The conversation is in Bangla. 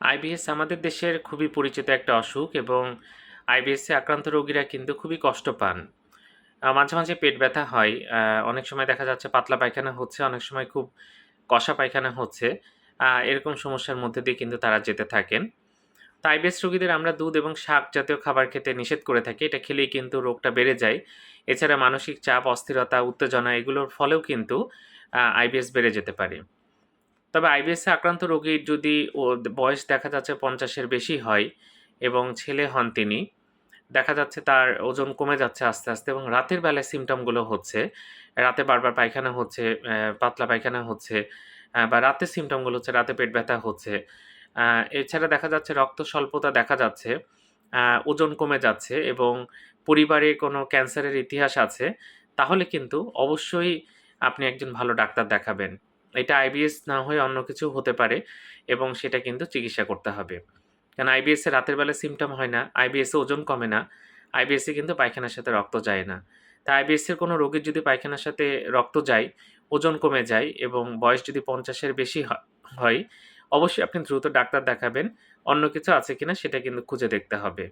আইবিএস আমাদের দেশের খুবই পরিচিত একটা অসুখ এবং আইবিএসে আক্রান্ত রোগীরা কিন্তু খুবই কষ্ট পান। মাঝে মাঝে পেট ব্যথা হয় অনেক সময় দেখা যাচ্ছে পাতলা পায়খানা হচ্ছে, অনেক সময় খুব কষা পায়খানা হচ্ছে এরকম সমস্যার মধ্যে দিয়ে কিন্তু তারা যেতে থাকেন। তো আইবিএস রোগীদের আমরা দুধ এবং শাক জাতীয় খাবার খেতে নিষেধ করে থাকি, এটা খেলেই কিন্তু রোগটা বেড়ে যায়। এছাড়া মানসিক চাপ, অস্থিরতা, উত্তেজনা এগুলোর ফলেও কিন্তু আইবিএস বেড়ে যেতে পারে। তবে আইবিএসে আক্রান্ত রোগীর যদি বয়স দেখা যাচ্ছে পঞ্চাশের বেশি হয় এবং ছেলে হন তিনি, দেখা যাচ্ছে তার ওজন কমে যাচ্ছে আস্তে আস্তে এবং রাতের বেলায় সিমটমগুলো হচ্ছে। রাতে বারবার পায়খানা হচ্ছে পাতলা পায়খানা হচ্ছে বা রাতের সিমটমগুলো হচ্ছে, রাতে পেট ব্যথা হচ্ছে। এছাড়া দেখা যাচ্ছে রক্ত স্বল্পতা দেখা যাচ্ছে ওজন কমে যাচ্ছে এবং পরিবারে কোনো ক্যান্সারের ইতিহাস আছে, তাহলে কিন্তু অবশ্যই আপনি একজন ভালো ডাক্তার দেখাবেন। এটা আইবিএস না হয়ে অন্য কিছু হতে পারে এবং সেটা কিন্তু চিকিৎসা করতে হবে। কারণ আইবিএস রাতের বেলা সিমটম হয় না আইবিএস ওজন কমে না আইবিএস কিন্তু পায়খানার সাথে রক্ত যায় না। তা আইবিএস এর কোনো রোগীর যদি পায়খানার সাথে রক্ত যায়, ওজন কমে যায় এবং বয়স যদি পঞ্চাশের বেশি হয়, অবশ্যই আপনি দ্রুত ডাক্তার দেখাবেন, অন্য কিছু আছে কিনা সেটা কিন্তু খুঁজে দেখতে হবে।